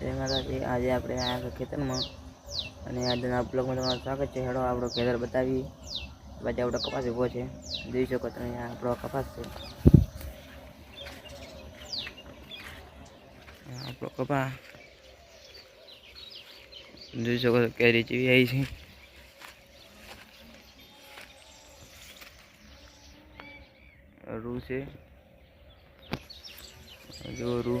જય માતાજી આજે આપણે આવ્યા ખેતરમાં અને આજના બ્લોગમાં તમારું સ્વાગત છે હેડો આપણો ખેતર બતાવી બાજુ આપણો કપાસ ઊભો છે જોઈ શકો તમે આપણો કપાસ છે આપણો કપા જોઈ શકો તો કેરી જેવી આવી છે રૂ છે જો રૂ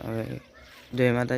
A ver, debe matar.